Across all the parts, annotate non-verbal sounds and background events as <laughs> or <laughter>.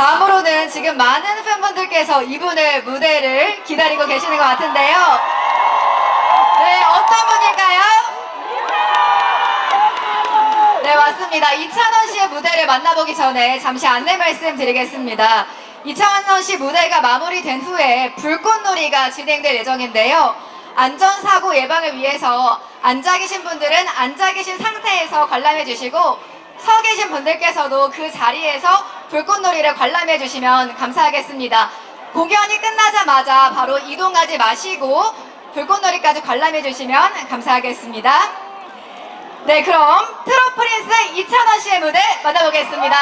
다음으로는 지금 많은 팬분들께서 이분의 무대를 기다리고 계시는 것 같은데요. 네, 어떤 분일까요? 네, 맞습니다. 이찬원 씨의 무대를 만나보기 전에 잠시 안내 말씀 드리겠습니다. 이찬원 씨 무대가 마무리된 후에 불꽃놀이가 진행될 예정인데요. 안전사고 예방을 위해서 앉아 계신 분들은 앉아 계신 상태에서 관람해 주시고 서 계신 분들께서도 그 자리에서 불꽃놀이를 관람해 주시면 감사하겠습니다. 공연이 끝나자마자 바로 이동하지 마시고 불꽃놀이까지 관람해 주시면 감사하겠습니다. 네, 그럼 트롯 프린스 이찬원 씨의 무대 만나보겠습니다.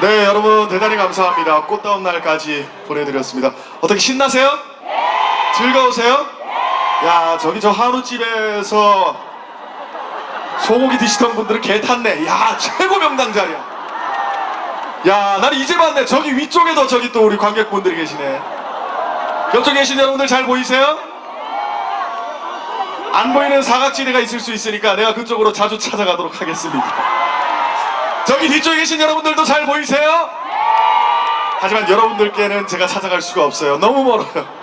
네, 여러분 대단히 감사합니다. 꽃다운 날까지 보내드렸습니다. 어떻게 신나세요? 즐거우세요? 야, 저기 저 한우집에서 소고기 드시던 분들은 개 탔네. 야, 최고 명당 자리야. 야, 나는 이제 봤네. 저기 위쪽에도 저기 또 우리 관객분들이 계시네. 옆쪽에 계신 여러분들 잘 보이세요? 안 보이는 사각지대가 있을 수 있으니까 내가 그쪽으로 자주 찾아가도록 하겠습니다. 저기 뒤쪽에 계신 여러분들도 잘 보이세요? 하지만 여러분들께는 제가 찾아갈 수가 없어요. 너무 멀어요.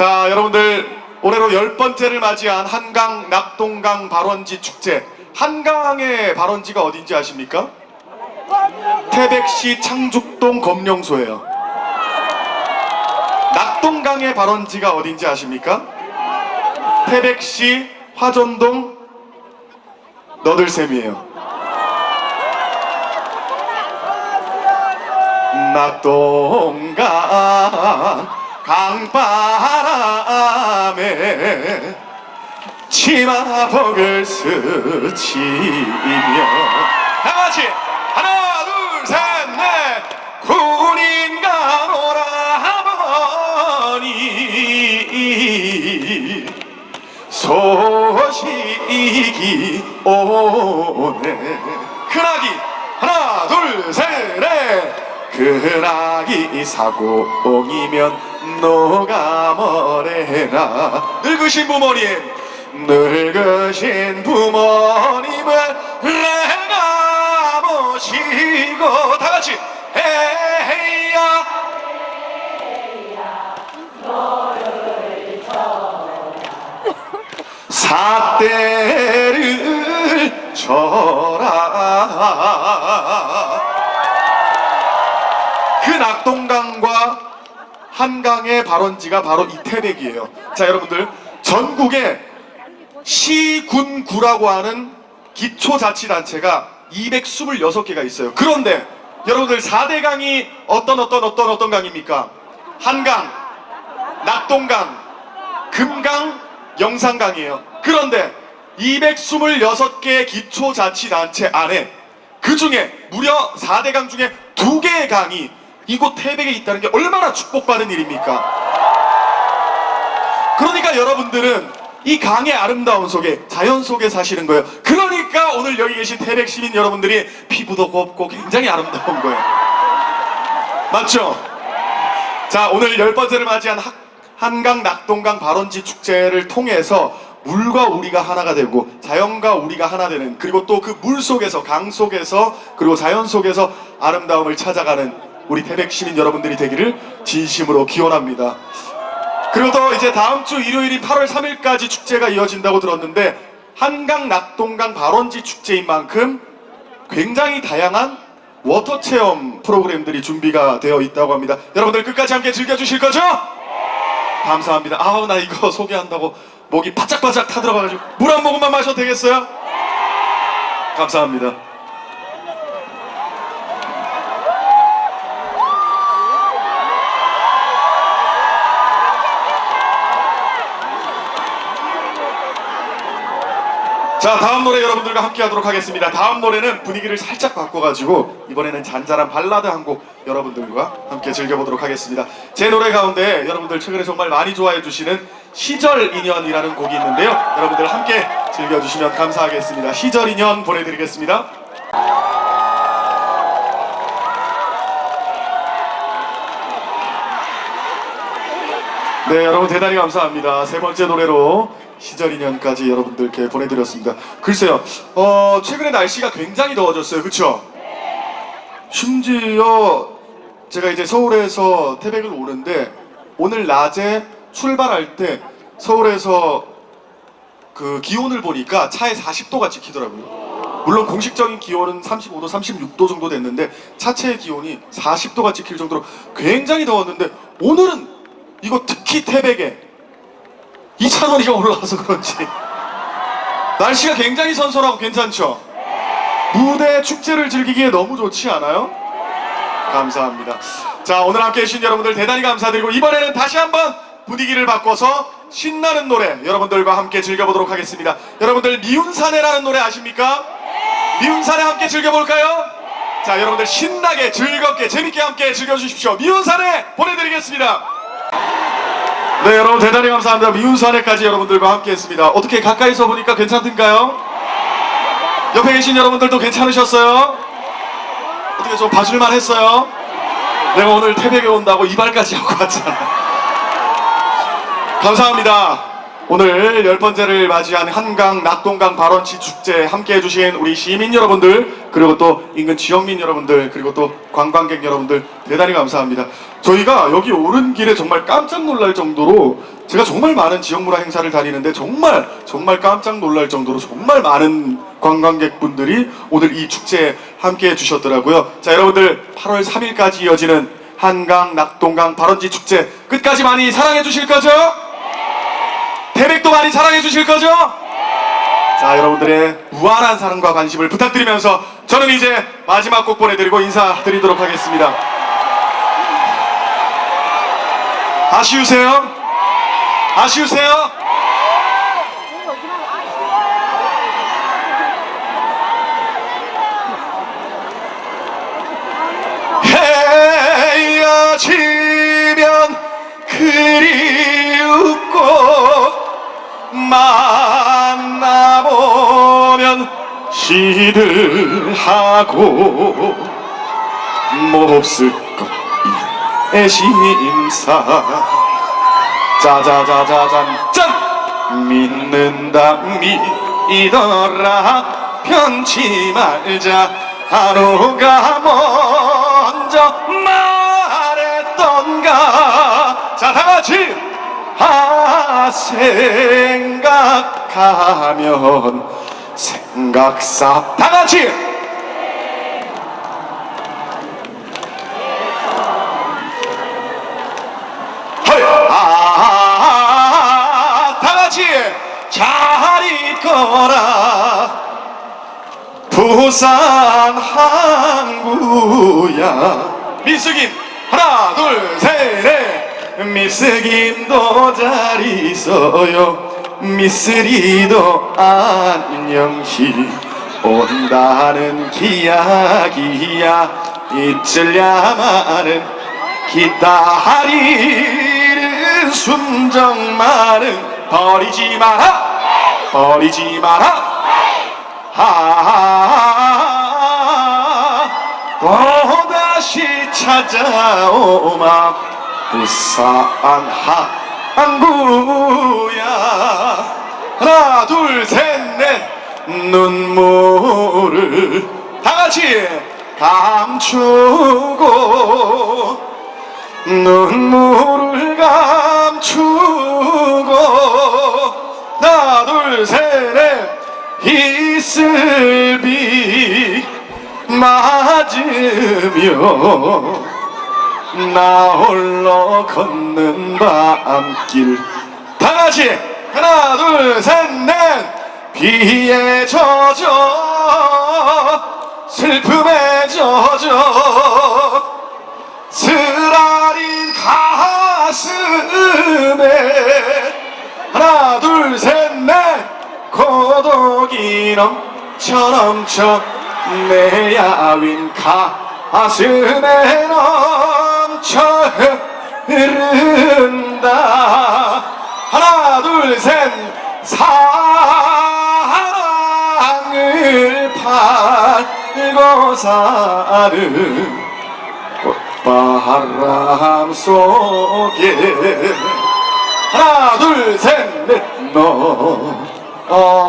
자, 여러분들 올해로 열 번째를 맞이한 한강 낙동강 발원지 축제. 한강의 발원지가 어딘지 아십니까? 태백시 창죽동 검령소예요. 낙동강의 발원지가 어딘지 아십니까? 태백시 화전동 너들샘이에요. 낙동강 강바람에 치마복을 스치며. 다같이 하나 둘셋넷. 군인가 오라버니. 소식이 오네. 큰아기. 하나 둘셋넷. 큰아기 사공이면 녹아머래나? 늙으신 부모님. 늙으신 부모님을 내가 모시고 다 같이 헤이야. 사대를 쳐라. 그 낙동강과 한강의 발원지가 바로 이 태백이에요. 자, 여러분들 전국에 시군구라고 하는 기초자치단체가 226개가 있어요. 그런데 여러분들 4대 강이 어떤 어떤 어떤 어떤 강입니까? 한강, 낙동강, 금강, 영산강이에요. 그런데 226개 기초자치단체 안에 그 중에 무려 4대 강 중에 두 개의 강이 이곳 태백에 있다는 게 얼마나 축복받은 일입니까? 그러니까 여러분들은 이 강의 아름다운 속에 자연 속에 사시는 거예요. 그러니까 오늘 여기 계신 태백 시민 여러분들이 피부도 곱고 굉장히 아름다운 거예요. 맞죠? 자 오늘 열 번째를 맞이한 학- 한강 낙동강 발원지 축제를 통해서 물과 우리가 하나가 되고 자연과 우리가 하나 되는 그리고 또 그 물 속에서 강 속에서 그리고 자연 속에서 아름다움을 찾아가는 우리 태백 시민 여러분들이 되기를 진심으로 기원합니다. 그리고 또 이제 다음 주 일요일인 8월 3일까지 축제가 이어진다고 들었는데 한강 낙동강 발원지 축제인 만큼 굉장히 다양한 워터 체험 프로그램들이 준비가 되어 있다고 합니다. 여러분들 끝까지 함께 즐겨주실 거죠? 감사합니다. 아우 나 이거 <laughs> 소개한다고 목이 바짝바짝 타들어가가지고 물 한 모금만 마셔도 되겠어요? 감사합니다. 자 다음 노래 여러분들과 함께 하도록 하겠습니다. 다음 노래는 분위기를 살짝 바꿔가지고 이번에는 잔잔한 발라드 한 곡 여러분들과 함께 즐겨보도록 하겠습니다. 제 노래 가운데 여러분들 최근에 정말 많이 좋아해 주시는 시절 인연이라는 곡이 있는데요. 여러분들 함께 즐겨주시면 감사하겠습니다. 시절 인연 보내드리겠습니다. 네, 여러분 대단히 감사합니다. 세 번째 노래로 시절 인연까지 여러분들께 보내드렸습니다. 글쎄요, 어, 최근에 날씨가 굉장히 더워졌어요. 그쵸? 심지어 제가 이제 서울에서 태백을 오는데 오늘 낮에 출발할 때 서울에서 그 기온을 보니까 차에 40도가 찍히더라고요. 물론 공식적인 기온은 35도, 36도 정도 됐는데 차체의 기온이 40도가 찍힐 정도로 굉장히 더웠는데 오늘은 이거 특히 태백에 2차원이가 올라와서 그런지 날씨가 굉장히 선선하고 괜찮죠? 무대 축제를 즐기기에 너무 좋지 않아요? 감사합니다. 자, 오늘 함께 해주신 여러분들 대단히 감사드리고 이번에는 다시 한번 분위기를 바꿔서 신나는 노래 여러분들과 함께 즐겨보도록 하겠습니다. 여러분들 미운사내라는 노래 아십니까? 미운사내 함께 즐겨볼까요? 자, 여러분들 신나게 즐겁게 재밌게 함께 즐겨주십시오. 미운사내 보내드리겠습니다. 네, 여러분 대단히 감사합니다. 미운사내까지 여러분들과 함께 했습니다. 어떻게 가까이서 보니까 괜찮던가요? 옆에 계신 여러분들도 괜찮으셨어요? 어떻게 좀 봐줄만 했어요? 내가 오늘 태백에 온다고 이발까지 하고 왔잖아. 감사합니다. 오늘 열 번째를 맞이한 한강 낙동강 발원치 축제 함께 해주신 우리 시민 여러분들 그리고 또 인근 지역민 여러분들 그리고 또 관광객 여러분들 대단히 감사합니다. 저희가 여기 오른 길에 정말 깜짝 놀랄 정도로 제가 정말 많은 지역 문화 행사를 다니는데 정말 정말 깜짝 놀랄 정도로 정말 많은 관광객분들이 오늘 이 축제에 함께 해주셨더라고요. 자 여러분들 8월 3일까지 이어지는 한강 낙동강 발원지 축제 끝까지 많이 사랑해 주실 거죠? 태백도 많이 사랑해 주실 거죠? 자, 여러분들의 무한한 사랑과 관심을 부탁드리면서 저는 이제 마지막 곡 보내드리고 인사드리도록 하겠습니다. 아쉬우세요? 아쉬우세요? 시들하고 몹쓸 것이 심사. 짜자자자잔 짠! 믿는다 믿더라. 편치 말자. 하루가 먼저 말했던가. 자 다같이 아 생각하면 생 각사 다 같이 헐! 아, 다 같이 잘 있거라. 부산 항구야. 미스김 하나 둘 셋 넷. 미스김도 잘 있어요. 미스리도 안녕시 온다는 기약이야. 잊으려마는 기다리는 순정만은 버리지 마라. 버리지 마라. 아 또다시 찾아오마. 부산 항구야. 하나 둘 셋 넷. 눈물을 다 같이 감추고 눈물을 감추고 하나 둘 셋 넷. 이슬비 맞으며 나 홀로 걷는 밤길. 다 같이. 하나 둘 셋 넷. 비에 젖어. 슬픔에 젖어. 쓰라린 가슴에. 하나 둘 셋 넷. 고독이 넘쳐 넘쳐 내 야윈 가슴에 넘 쳐 흐른다. 하나 둘 셋. 사랑을 팔고 사는 꽃바람 속에. 하나 둘 셋 넷너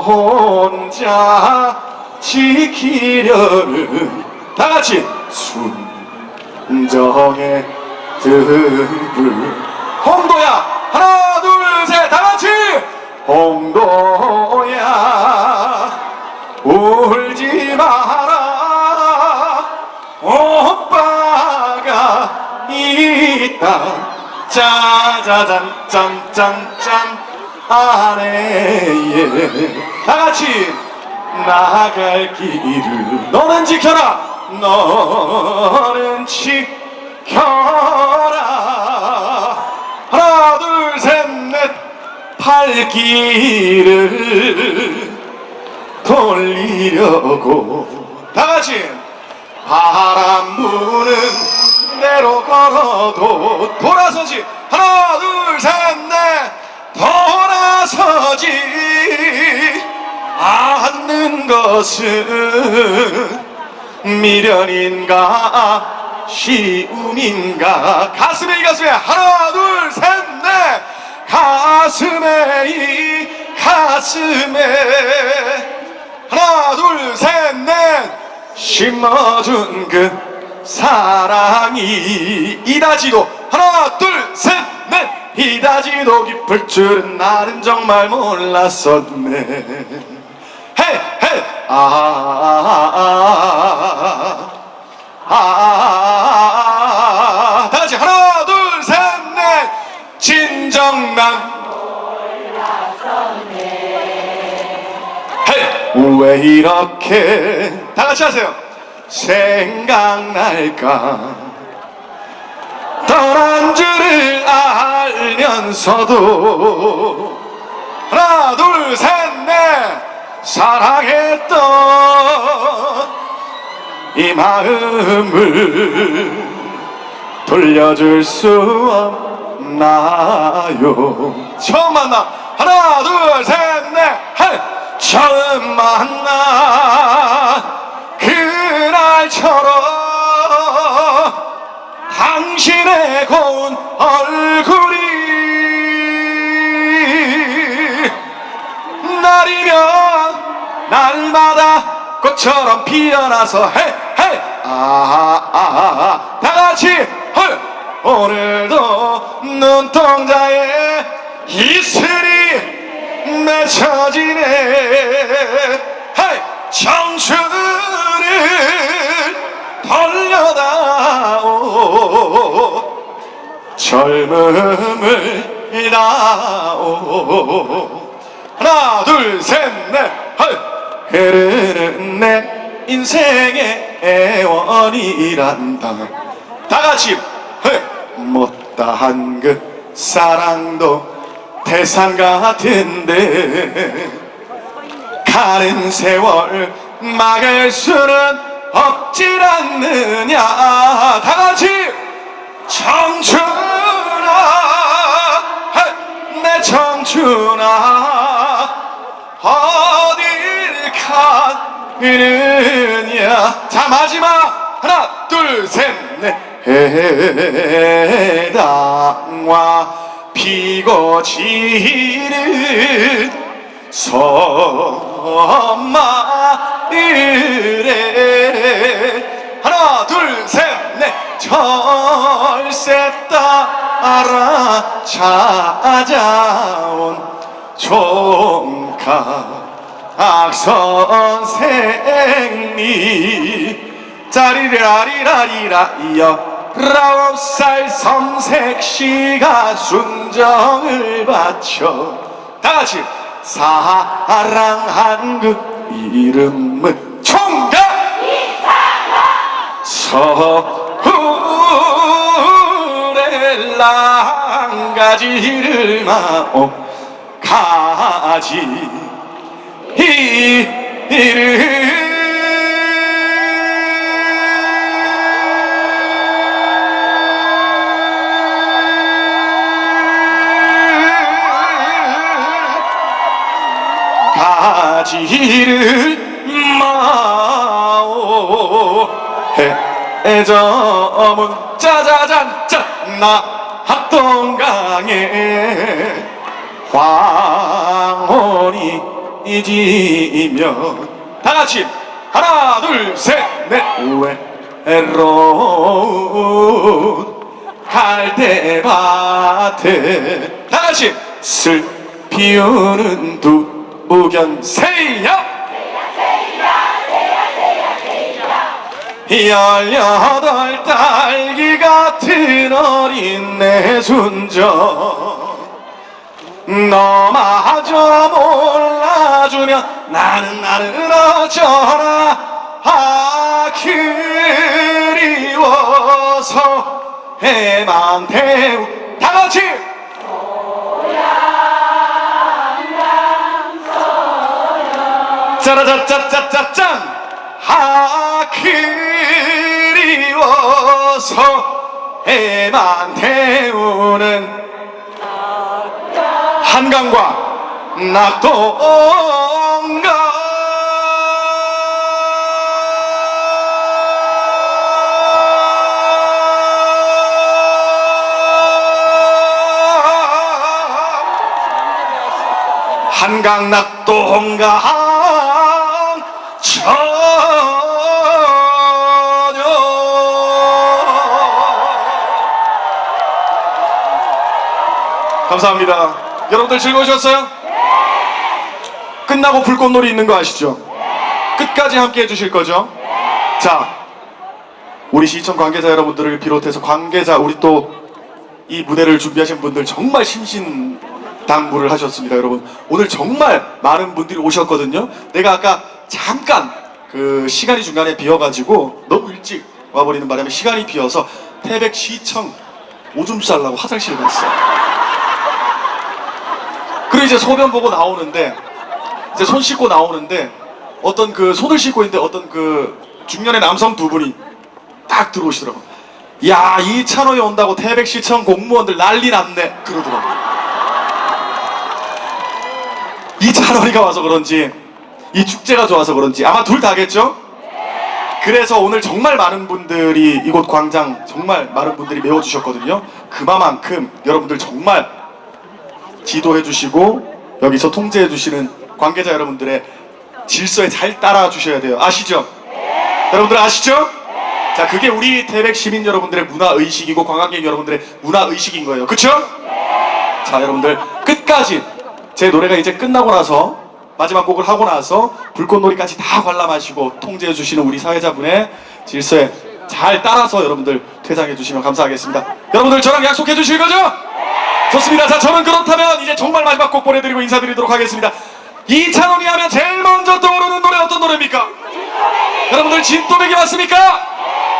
혼자 지키려는 다 같이 순정의 등불 홍도야 하나 둘 셋 다 같이 홍도야 울지 마라 오빠가 있다 짜자잔 짠짠짠 아래에 다 같이 나갈 길을 너는 지켜라 너는 지켜라 하나 둘 셋 넷. 팔길을 돌리려고. 다 같이. 바람 부는 대로 걸어도 돌아서지. 하나 둘 셋 넷. 돌아서지. 않는 것은 미련인가 쉬움인가? 가슴에 이 가슴에. 하나 둘 셋 넷. 가슴에 이 가슴에. 하나 둘 셋 넷. 심어준 그 사랑이 이다지도. 하나 둘 셋 넷. 이다지도 깊을 줄은 나는 정말 몰랐었네. 헤이 아아아아 아 아, 다 같이 하나, 둘, 셋, 넷. 진정난. 왜 이렇게 다 같이 하세요. 생각날까? 떠난 줄을 알면서도 하나, 둘, 셋, 넷. 사랑했던 이 마음을 돌려줄 수 없나요? 처음 만나. 하나 둘 셋넷 처음 만나. 그날처럼 당신의 고운 얼굴이 날이면 날마다 꽃처럼 피어나서 헤 헤 아아아 다 같이 헐. 오늘도 눈동자에 이슬이 맺혀지네. 헤 청춘을 돌려다오. 젊음을 다오. 하나 둘셋넷 내 인생의 애원이란다 다 같이 헤! 못다한 그 사랑도 태산 같은데 가는 세월 막을 수는 없질 않느냐 다 같이 청춘아 헤! 내 청춘아 어딜 가 느냐? 자 마지막 하나 둘 셋넷. 해당화 피고 지는 섬마을에. 하나 둘 셋넷. 절세 따라 찾아온 총 각 선생님 짜리라리라리라 열아홉 살 성색씨가 순정을 바쳐 다 같이 사랑한 그 이름은 총각! 서울의 랑가지를 마오 가지 가지를 마오 해저문. 짜자잔 짠나 합동강에 황혼이 지면. 다 같이. 하나 둘셋넷. 외로운 갈대밭에 다 같이. 슬 피우는 두견. 세야! 열여덟 딸기 같은 어린 내 순정. 너마저 몰라 주면 나는 나는 어쩌나 아 그리워서 해만 태우 다 같이. 짜라짜짜짜짜짠. 아 그리워서 해만 태우는 한강과 전혀 감사합니다. 여러분들 즐거우셨어요? 끝나고 불꽃놀이 있는 거 아시죠? 끝까지 함께 해주실 거죠? 자, 우리 시청 관계자 여러분들을 비롯해서 관계자, 우리 또 이 무대를 준비하신 분들 정말 신신 당부를 하셨습니다, 여러분. 오늘 정말 많은 분들이 오셨거든요. 내가 아까 잠깐 그 시간이 중간에 비어가지고 너무 일찍 와버리는 바람에 시간이 비어서 태백 시청 오줌 싸려고 화장실 갔어요. 그리고 이제 소변 보고 나오는데 이제 손 씻고 나오는데 어떤 그 손을 씻고 있는데 어떤 그 중년의 남성 두 분이 딱 들어오시더라고. 야 이찬호에 온다고 태백시청 공무원들 난리 났네 그러더라고. 이찬호이가 와서 그런지 이 축제가 좋아서 그런지 아마 둘 다겠죠? 그래서 오늘 정말 많은 분들이 이곳 광장 정말 많은 분들이 메워주셨거든요. 그만큼 여러분들 정말 지도해 주시고 여기서 통제해 주시는 관계자 여러분들의 질서에 잘 따라 주셔야 돼요. 아시죠? 여러분들 아시죠? 자, 그게 우리 태백 시민 여러분들의 문화 의식이고 관광객 여러분들의 문화 의식인 거예요. 그쵸? 자, 여러분들 끝까지 제 노래가 이제 끝나고 나서 마지막 곡을 하고 나서 불꽃놀이까지 다 관람하시고 통제해 주시는 우리 사회자분의 질서에 잘 따라서 여러분들 퇴장해 주시면 감사하겠습니다. 여러분들 저랑 약속해 주실 거죠? 좋습니다. 자, 저는 그렇다면 이제 정말 마지막 곡 보내드리고 인사드리도록 하겠습니다. 이찬원이 하면 제일 먼저 떠오르는 노래 어떤 노래입니까? 여러분들 진또배기 맞습니까?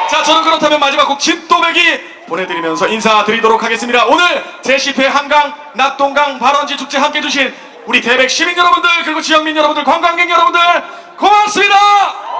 자, 저는 그렇다면 마지막 곡 진또배기 보내드리면서 인사드리도록 하겠습니다. 오늘 제10회 한강 낙동강 발원지 축제 함께 해주신 우리 대백 시민 여러분들 그리고 지역민 여러분들 관광객 여러분들 고맙습니다.